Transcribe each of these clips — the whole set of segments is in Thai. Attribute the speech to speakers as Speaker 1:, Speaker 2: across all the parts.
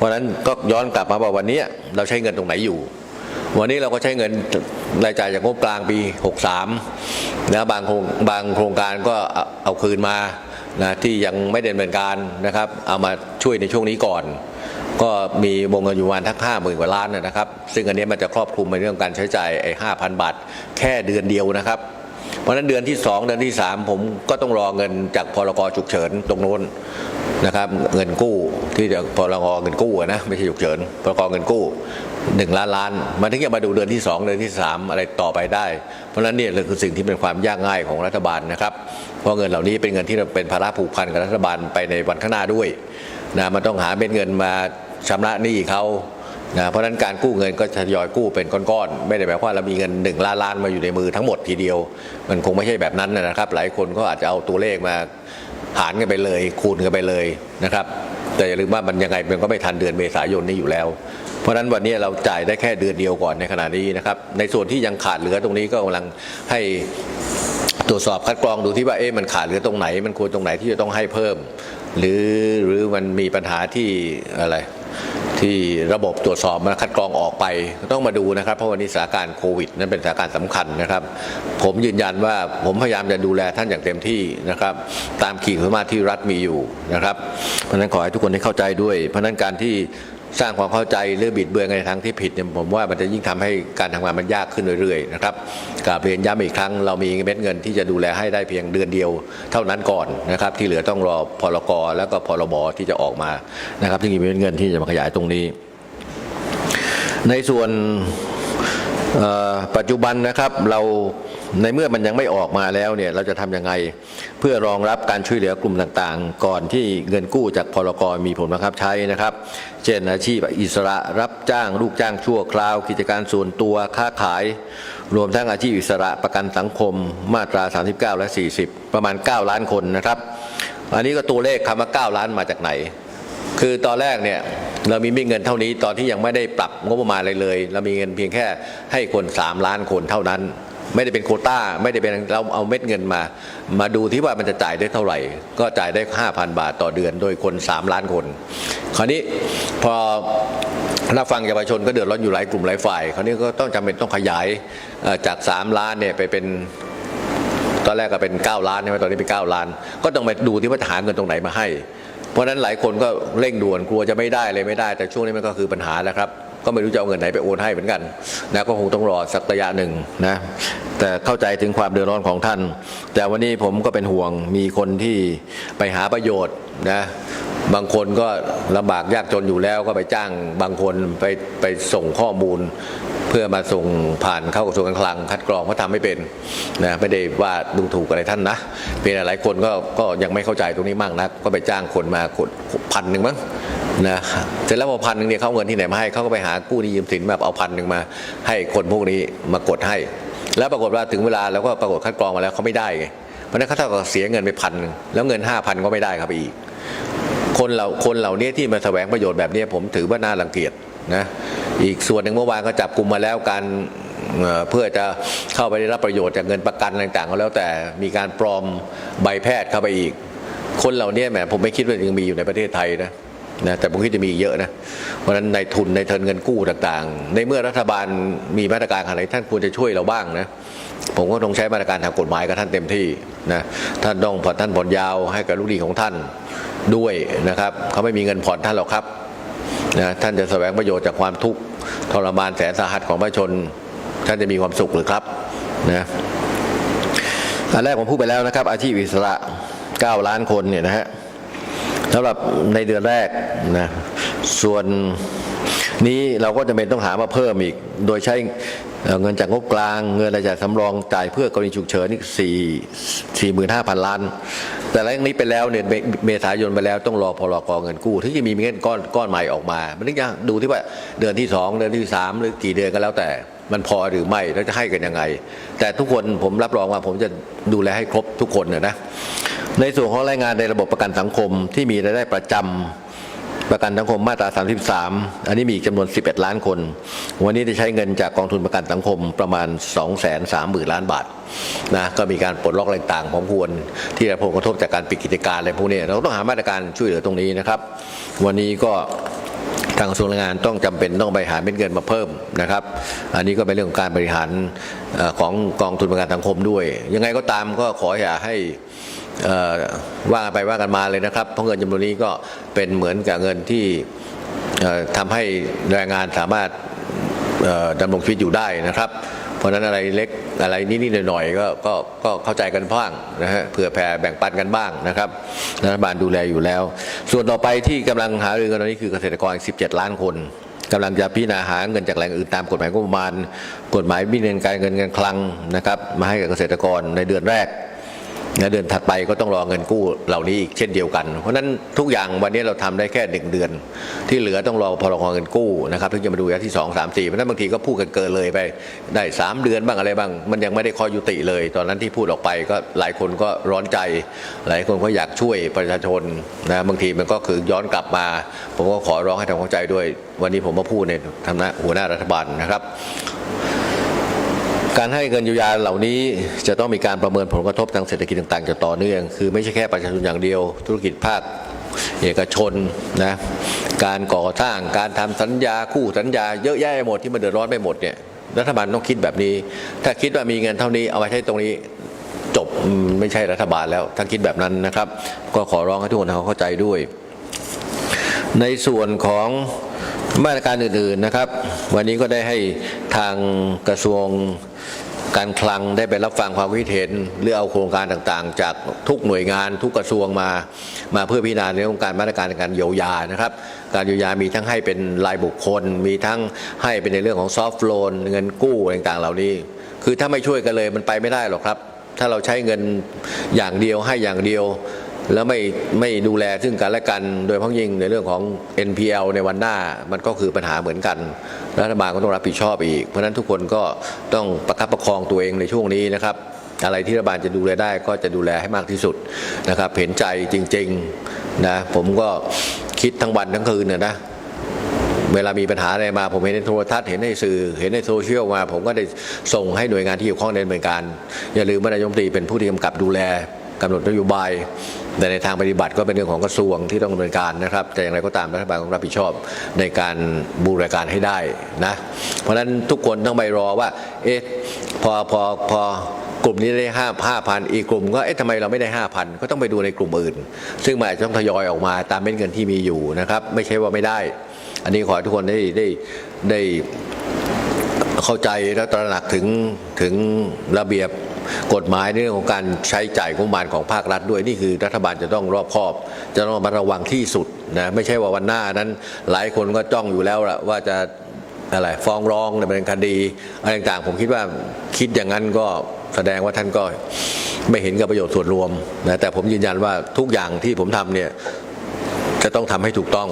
Speaker 1: เพราะฉะนั้นก็ย้อนกลับมาว่าวันนี้เราใช้เงินตรงไหนอยู่ วันนี้เราก็ใช้เงินรายจ่ายจากงบกลางปี 63นะบางโครงบางโครงการก็เอาคืนมานะที่ยังไม่ได้ดำเนินการนะครับ เอามาช่วยในช่วงนี้ก่อน ก็มีวงเงินอยู่ประมาณทักห้าหมื่นกว่าล้านนะนะครับ ซึ่งอันนี้มันจะครอบคลุมในเรื่องการใช้จ่ายไอ้ห้าพันบาทแค่เดือนเดียวนะครับ เพราะฉะนั้นเดือนที่ 2 เดือนที่ 3 ผมก็ต้องรอเงินจากพรกฉุกเฉินตรงโน้น นะครับเงินกู้ที่จะพรกเงินกู้นะไม่ใช่ฉุกเฉินพรกเงินกู้ 1 ล้านล้าน มันถึงจะมาดูเดือนที่ 2 เดือนที่ 3 อะไรต่อไปได้ เพราะฉะนั้นเนี่ยคือสิ่งที่เป็นความยากง่ายของรัฐบาลนะครับเพราะเงินเหล่านี้เป็นเงินที่เป็นภาระผูกพันกับรัฐบาลไปในวันข้างหน้าด้วยนะมันต้องหาเม็ดเงินมาชำระหนี้เขานะเพราะฉะนั้นการกู้เงินก็ทยอยกู้เป็นก้อนๆ ไม่ได้หมายว่าเรามีเงิน 1 ล้านล้านมาอยู่ในมือทั้งหมดทีเดียว มันคงไม่ใช่แบบนั้นนะครับ หลายคนก็อาจจะเอาตัวเลขมา หารกันไปเลย คูณกันไปเลยนะครับ แต่อย่าลืมว่ามันยังไงมันก็ไม่ทันเดือนเมษายนนี้อยู่แล้ว เพราะฉะนั้นวันนี้เราจ่ายได้แค่เดือนเดียวก่อนในขณะนี้นะครับ ในส่วนที่ยังขาดเหลือตรงนี้ก็กำลังให้ตรวจสอบคัดกรองดูที่ว่าเอ๊ะมันขาดเหลือตรงไหน มันควรตรงไหนที่จะต้องให้เพิ่ม หรือหรือมันมีปัญหาที่อะไร ที่ระบบตรวจสอบมาคัดกรองออกไปต้องมาดูนะครับ เพราะวันนี้สถานการณ์โควิด นั้นเป็นสถานการณ์สำคัญนะครับ ผมยืนยันว่าผมพยายามจะดูแลท่านอย่างเต็มที่นะครับ ตามขีดความสามารถที่รัฐมีอยู่นะครับ เพราะฉะนั้นขอให้ทุกคนได้เข้าใจด้วย เพราะฉะนั้นการที่ สร้างความเข้าใจหรือบิดเบือนในทางที่ผิดเนี่ยผมว่ามันจะยิ่งทำให้การทำงานมันยากขึ้นเรื่อยๆนะครับกราบเรียนย้ำอีกครั้งเรามีเม็ดเงินที่จะดูแลให้ได้เพียงเดือนเดียวเท่านั้นก่อนนะครับที่เหลือต้องรอพรกรแล้วก็พรบที่จะออกมานะครับที่มีเม็ดเงินที่จะมาขยายตรงนี้ ในส่วน ปัจจุบันนะครับเราในเมื่อมันยังไม่ออกมาแล้วเนี่ยเราจะทำยังไงเพื่อรองรับการช่วยเหลือกลุ่มต่างๆ ก่อนที่เงินกู้จากพรกมีผลบังคับใช้นะครับ เช่นอาชีพอิสระรับจ้าง ลูกจ้างชั่วคราว กิจการส่วนตัวค้าขาย รวมทั้งอาชีพอิสระประกันสังคมมาตรา 39 และ 40 ประมาณ 9 ล้านคนนะครับ อันนี้ก็ตัวเลขคำว่า 9 ล้านมาจากไหน คือตอนแรกเนี่ย เรามีมีเงินเท่านี้ตอนที่ยังไม่ได้ปรับงบประมาณอะไรเลย เรามีเงินเพียงแค่ให้คน 3 ล้านคนเท่านั้น ไม่ได้เป็นโคต้า ไม่ได้เป็นเราเอาเม็ดเงินมา มาดูที่ว่ามันจะจ่ายได้เท่าไหร่ ก็จ่ายได้ 5,000 บาทต่อเดือนโดยคน 3 ล้านคน คราวนี้พอรับฟังเยาวชนก็เดือดร้อนอยู่หลายกลุ่มหลายฝ่าย คราวนี้ก็ต้องจำเป็นต้องขยายจาก 3 ล้านเนี่ยไปเป็นตอนแรกก็เป็น 9 ล้านใช่ไหมตอนนี้เป็น 9 ล้าน ก็ต้องไปดูที่ว่าจะหาเงินตรงไหนมาให้ ราะฉะนั้นหลายคนก็เร่งด่วนกลัวจะไม่ได้เลยไม่ได้ แต่ช่วงนี้มันก็คือปัญหาแล้วครับก็ไม่รู้จะเอาเงินไหนไปโอนให้เหมือนกันนะก็คงต้องรอสักระยะหนึ่งนะแต่เข้าใจถึงความเดือดร้อนของท่าน แต่วันนี้ผมก็เป็นห่วงมีคนที่ไปหาประโยชน์นะบางคนก็ลำบากยากจนอยู่แล้วก็ไปจ้างบางคนไปไปส่งข้อมูล เพื่อมาส่งผ่านเข้ากระทรวงการคลังคัดกรองเพราะทำไม่เป็นนะไม่ได้ว่าดูถูกอะไรท่านนะเพียงหลายคนก็ก็ยังไม่เข้าใจตรงนี้มากนักก็ไปจ้างคนมาคนพันหนึ่งมั้งนะเสร็จแล้วพอพันหนึ่งเนี่ยเขาเอาเงินที่ไหนมาให้เขาก็ไปหากู้นี้ยืมสินมาเอาพันหนึ่งมา ให้คนพวกนี้มากดให้ แล้วปรากฏว่าถึงเวลาแล้วก็ปรากฏคัดกรองมาแล้วเขาไม่ได้ไงเพราะนั้นเขาเท่ากับเสียเงินไปพันแล้วเงินห้าพันก็ไม่ได้ครับอีก คนเหล่าคนเหล่านี้ที่มาแสวงประโยชน์แบบนี้ผมถือว่าน่ารังเกียจ นะอีกส่วนหนึ่งเมื่อวานก็จับกลุ่มมาแล้วการเพื่อจะเข้าไปได้รับประโยชน์จากเงินประกันต่างๆก็แล้วแต่มีการปลอมใบแพทย์เข้าไปอีก คนเหล่านี้แหมผมไม่คิดว่ายังมีอยู่ในประเทศไทยนะนะแต่ผมคิดจะมีเยอะนะเพราะฉะนั้นในทุนในเทินเงินกู้ต่างๆ ในเมื่อรัฐบาลมีมาตรการอะไรท่านควรจะช่วยเราบ้างนะผมก็ต้องใช้มาตรการทางกฎหมายกับท่านเต็มที่นะท่านต้องผ่อนท่านผ่อนยาวให้กับลูกหนี้ของท่านด้วยนะครับเขาไม่มีเงินผ่อนท่านหรอกครับ นะท่านจะแสวงประโยชน์จากความทุกข์ทรมานแสนสาหัสของประชาชน ท่านจะมีความสุขหรือครับนะอันแรกผมพูดไปแล้วนะครับ อาชีพอิสระ 9 ล้านคนเนี่ยนะฮะสำหรับในเดือนแรกนะส่วนนี้เราก็จะเป็นต้องหามาเพิ่มอีก โดยใช้ เงินจากงบกลาง เงินรายจ่ายสำรองจ่ายเพื่อกรณีฉุกเฉินนี่สี่สี่หมื่นห้าพันล้าน แต่หลังนี้ไปแล้วเนี่ยเมษายนไปแล้วต้องรอพรกเงินกู้ถึงจะมีเงินก้อนก้อนใหม่ออกมา มันถึงจะดูที่ว่าเดือนที่สองเดือนที่สามหรือกี่เดือนก็แล้วแต่มันพอหรือไม่แล้วจะให้กันยังไง แต่ทุกคนผมรับรองว่าผมจะดูแลให้ครบทุกคนนะนะในส่วนของแรงงานในระบบประกันสังคมที่มีรายได้ประจำ ประกันสังคมมาตรา 33 อันนี้มีอีกจำนวน 11 ล้านคน วันนี้ได้ใช้เงินจากกองทุนประกันสังคมประมาณ 230,000 ล้านบาทนะก็มีการปลดล็อกอะไรต่างๆของควร ที่ได้รับผลกระทบจากการปิดกิจการอะไรพวกนี้เราต้องหามาตรการช่วยเหลือตรงนี้นะครับ วันนี้ก็ทางกระทรวงแรงงานต้องจำเป็นต้องไปหาเม็ดเงินมาเพิ่มนะครับ อันนี้ก็เป็นเรื่องของการบริหารของกองทุนประกันสังคมด้วย ยังไงก็ตามก็ขออย่าให้ ว่ากันไปว่ากันมาเลยนะครับ เพราะเงินจำนวนนี้ก็เป็นเหมือนกับเงินที่ทำให้แรงงานสามารถดำรงชีวิตอยู่ได้นะครับ เพราะนั้นอะไรเล็กอะไรนิดๆหน่อยๆก็ก็ก็เข้าใจกันบ้างนะฮะเผื่อแผ่แบ่งปันกันบ้างนะครับรัฐบาลดูแลอยู่แล้ว ส่วนต่อไปที่กำลังหารือกันตอนนี้คือเกษตรกรอีก17 ล้านคนกำลังจะพิจารณาหาเงินจากแหล่งอื่นตามกฎหมายงบประมาณ กฎหมายวินัยการเงินการคลังนะครับ มาให้กับเกษตรกรในเดือนแรก และเดือนถัดไปก็ต้องรอเงินกู้เหล่านี้อีกเช่นเดียวกัน เพราะนั้นทุกอย่างวันนี้เราทำได้แค่หนึ่งเดือน ที่เหลือต้องรอพรกเงินกู้นะครับถึงจะมาดูระยะที่ 2 3 4เพราะนั้นบางทีก็พูดกันเกินเลยไปได้ 3 เดือนบ้างอะไรบ้าง มันยังไม่ได้ข้อยุติเลย ตอนนั้นที่พูดออกไปก็หลายคนก็ร้อนใจ หลายคนก็อยากช่วยประชาชนนะบางทีมันก็คือย้อนกลับมา ผมก็ขอร้องให้ทำความเข้าใจด้วย วันนี้ผมมาพูดในฐานะหัวหน้ารัฐบาลนะครับ การให้เงินเยียวยาเหล่านี้จะต้องมีการประเมินผลกระทบทางเศรษฐกิจต่างๆอย่างต่อเนื่อง คือไม่ใช่แค่ประชาชนอย่างเดียว ธุรกิจภาคเอกชนนะการก่อสร้างการทำสัญญาคู่สัญญาเยอะแยะหมดที่มันเดือดร้อนไปหมดเนี่ยรัฐบาลต้องคิดแบบนี้ ถ้าคิดว่ามีเงินเท่านี้เอาไว้ใช้ตรงนี้จบไม่ใช่รัฐบาลแล้ว ถ้าคิดแบบนั้นนะครับ ก็ขอร้องให้ทุกคนทำควาเข้าใจด้วย ในส่วนของ มาตรการอื่นๆนะครับ วันนี้ก็ได้ให้ทางกระทรวงการคลังได้ไปรับฟังความคิดเห็นหรือเอาโครงการต่างๆ จากทุกหน่วยงานทุกกระทรวงมา มาเพื่อพิจารณาในเรื่องของการมาตรการในการเยียวยานะครับ การเยียวยามีทั้งให้เป็นรายบุคคล มีทั้งให้เป็นในเรื่องของซอฟท์โลนเงินกู้ต่างๆ เหล่านี้ คือถ้าไม่ช่วยกันเลยมันไปไม่ได้หรอกครับ ถ้าเราใช้เงินอย่างเดียวให้อย่างเดียว แล้วไม่ไม่ดูแลซึ่งกันและกัน โดยเฉพาะยิ่งในเรื่องของ NPL ในวันหน้ามันก็คือปัญหาเหมือนกัน รัฐบาลก็ต้องรับผิดชอบอีก เพราะนั้นทุกคนก็ต้องประคับประคองตัวเองในช่วงนี้นะครับ อะไรที่รัฐบาลจะดูแลได้ก็จะดูแลให้มากที่สุดนะครับเห็นใจจริงๆนะผมก็คิดทั้งวันทั้งคืนนะนะเวลามีปัญหาอะไรมาผมเห็นในโทรทัศน์เห็นในสื่อเห็นในโซเชียลมา ผมก็ได้ส่งให้หน่วยงานที่เกี่ยวข้องดำเนินการ อย่าลืมว่านายกรัฐมนตรีเป็นผู้ที่กำกับดูแลกำหนดนโยบาย แต่ในทางปฏิบัติก็เป็นเรื่องของกระทรวงที่ต้องดำเนินการนะครับ แต่อย่างไรก็ตามรัฐบาลต้องรับผิดชอบในการบูรณาการให้ได้นะ เพราะฉะนั้นทุกคนต้องไปรอว่า เอ๊ะพอพอพอกลุ่มนี้ได้ห้าห้าพันอีกกลุ่มก็เอ๊ะทำไมเราไม่ได้ห้าพันก็ต้องไปดูในกลุ่มอื่น ซึ่งมันอาจจะต้องทยอยออกมาตามเม็ดเงินที่มีอยู่นะครับ ไม่ใช่ว่าไม่ได้ อันนี้ขอให้ทุกคนได้ได้ได้เข้าใจและตระหนักถึงถึงระเบียบ กฎหมายในเรื่องของการใช้จ่ายงบประมาณของภาครัฐด้วยนี่คือรัฐบาลจะต้องรอบคอบ จะต้องระมาระวังที่สุดนะไม่ใช่ว่าวันหน้านั้นหลายคนก็จ้องอยู่แล้วละว่าจะอะไรฟ้องร้องดำเนินคดีอะไรต่างๆผมคิดว่าคิดอย่างนั้นก็แสดงว่าท่านก็ไม่เห็นกับประโยชน์ส่วนรวมนะแต่ผมยืนยันว่าทุกอย่างที่ผมทำเนี่ยจะต้องทำให้ถูกต้อง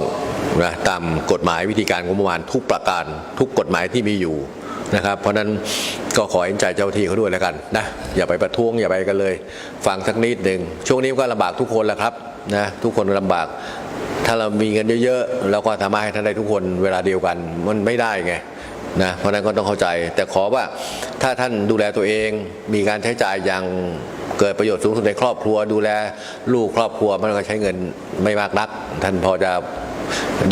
Speaker 1: นะตามกฎหมายวิธีการงบประมาณทุกประการ ทุกกฎหมายที่มีอยู่ นะครับ เพราะนั้นก็ขอเห็นใจเจ้าที่เขาด้วยแล้วกันนะอย่าไปประท้วงอย่าไปกันเลย ฟังสักนิดหนึ่งช่วงนี้ก็ลำบากทุกคนแหละครับนะทุกคนลำบาก ถ้าเรามีเงินเยอะๆเราก็สามารถให้ท่านได้ทุกคนเวลาเดียวกันมันไม่ได้ไงนะเพราะนั้นก็ต้องเข้าใจ แต่ขอว่าถ้าท่านดูแลตัวเองมีการใช้จ่ายอย่างเกิดประโยชน์สูงสุดในครอบครัว ดูแลลูกครอบครัวมันก็ใช้เงินไม่มากนัก ท่านพอจะ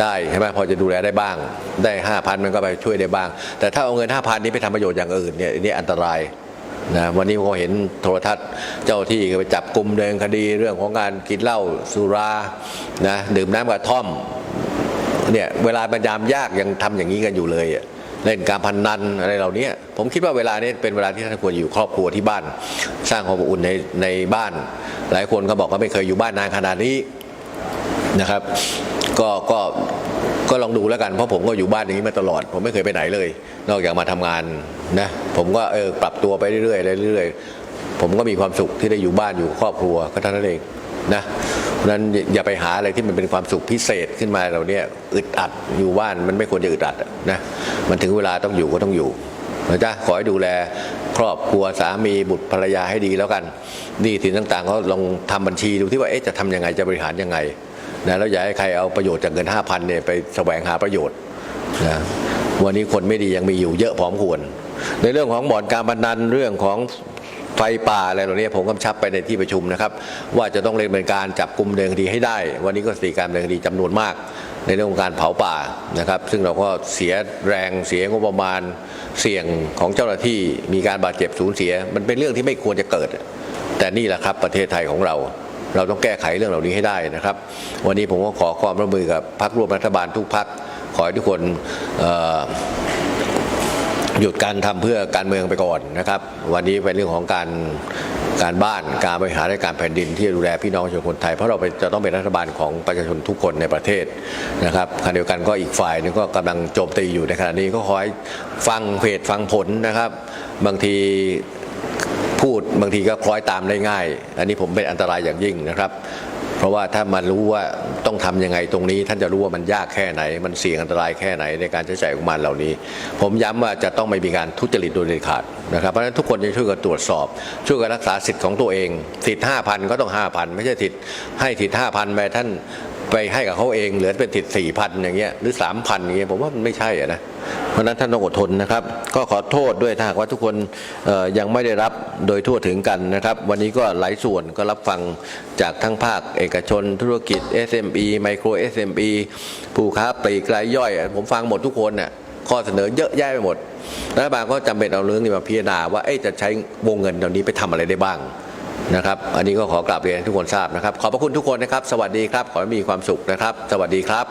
Speaker 1: ได้ใช่ไหมพอจะดูแลได้บ้าง ได้ห้าพันมันก็ไปช่วยได้บ้าง แต่ถ้าเอาเงินห้าพันนี้ไปทำประโยชน์อย่างอื่นเนี่ยอันนี่อันตรายนะวันนี้ผมเห็นโทรทัศน์เจ้าที่ไปจับกลุ่มเดินคดีเรื่องของการกินเหล้าสุรานะดื่มน้ำกระท่อมเนี่ยเวลามันยามยากยังทำอย่างนี้กันอยู่เลยเล่นการพนนันอะไรเหล่านี้ผมคิดว่าเวลานี้เป็นเวลาที่ท่านควรอยู่ครอบครัวที่บ้าน สร้างความอบอุ่นในในบ้าน หลายคนก็บอกว่าไม่เคยอยู่บ้านนานขนาดนี้นะครับ ก็ก็ก็ลองดูแล้วกันเพราะผมก็อยู่บ้านอย่างนี้มาตลอด ผมไม่เคยไปไหนเลย นอกจากมาทำงานนะผมก็เออปรับตัวไปเรื่อยๆเรื่อยๆผมก็มีความสุขที่ได้อยู่บ้านอยู่ครอบครัวก็เท่านั้นเองนะเพราะฉะนั้นอย่าไปหาอะไรที่มันเป็นความสุขพิเศษขึ้นมาเราเนี่ยอึดอัดอยู่บ้านมันไม่ควรจะอึดอัดนะมันถึงเวลาต้องอยู่ก็ต้องอยู่นะจ๊ะขอให้ดูแลครอบครัวสามีบุตรภรรยาให้ดีแล้วกันนี่สินต่างๆก็ลองทำบัญชีดูที่ว่าเอ๊ะจะทำยังไงจะบริหารยังไง นะแล้วอย่าให้ใครเอาประโยชน์จากเงิน 5,000เนี่ยไปแสวงหาประโยชน์นะวันนี้คนไม่ดียังมีอยู่เยอะพร้อมควร ในเรื่องของบ่อนการพนันเรื่องของไฟป่าอะไรเหล่านี้ผมกำชับไปในที่ประชุมนะครับ ว่าจะต้องเร่งดำเนินการจับกลุ่มเดินคดีให้ได้ วันนี้ก็สติการเนินคดีจำนวนมาก ในเรื่องของการเผาป่านะครับ ซึ่งเราก็เสียแรงเสียงบประมาณเสี่ยงของเจ้าหน้าที่มีการบาดเจ็บสูญเสีย มันเป็นเรื่องที่ไม่ควรจะเกิด แต่นี่แหละครับประเทศไทยของเรา เราต้องแก้ไขเรื่องเหล่านี้ให้ได้นะครับ วันนี้ผมก็ขอความร่วมมือกับพรรคร่วมรัฐบาลทุกพรรคขอให้ทุกคนหยุดการทำเพื่อการเมืองไปก่อนนะครับ วันนี้เป็นเรื่องของการการบ้านการบริหารราชการแผ่นดินที่ดูแลพี่น้องประชาชนคนไทยเพราะเราเป็นจะต้องเป็นรัฐบาลของประชาชนทุกคนในประเทศนะครับขณะเดียวกันก็อีกฝ่ายหนึงก็กำลังโจมตีอยู่ในขณะนี้ก็ขอให้ฟังเพจฟังผลนะครับ บางที พูดบางทีก็คล้อยตามได้ง่าย อันนี้ผมเป็นอันตรายอย่างยิ่งนะครับ เพราะว่าถ้ามันรู้ว่าต้องทำยังไงตรงนี้ ท่านจะรู้ว่ามันยากแค่ไหน มันเสี่ยงอันตรายแค่ไหนในการใช้จ่ายของมันเหล่านี้ ผมย้ำว่าจะต้องไม่มีการทุจริตโดยเด็ดขาดนะครับเพราะฉะนั้นทุกคนจะช่วยกันตรวจสอบ ช่วยกันรักษาสิทธิ์ของตัวเองสิทธิ์ห้าพันก็ต้องห้าพันไม่ใช่สิทธิ์ให้สิทธิ์ห้าพันไปท่าน ไปให้กับเขาเองเหลือเป็นสิทธิ์สี่พันอย่างเงี้ยหรือสามพันอย่างเงี้ยผมว่ามันไม่ใช่อะนะเพราะนั้นท่านต้องอดทนนะครับ ก็ขอโทษด้วยถ้าหากว่าทุกคนยังไม่ได้รับโดยทั่วถึงกันนะครับ วันนี้ก็หลายส่วนก็รับฟังจากทั้งภาคเอกชน ธุรกิจ SME ไมโคร SME ผู้ค้าปลีกรายย่อย ผมฟังหมดทุกคนน่ะข้อเสนอเยอะแยะไปหมดรัฐบาลก็จำเป็นเอาเรื่องนี้มาพิจารณาว่าจะใช้วงเงินเหล่านี้ไปทำอะไรได้บ้าง นะครับ อันนี้ก็ขอกราบเรียนทุกคนทราบนะครับ ขอบพระคุณทุกคนนะครับ สวัสดีครับ ขอให้มีความสุขนะครับ สวัสดีครับ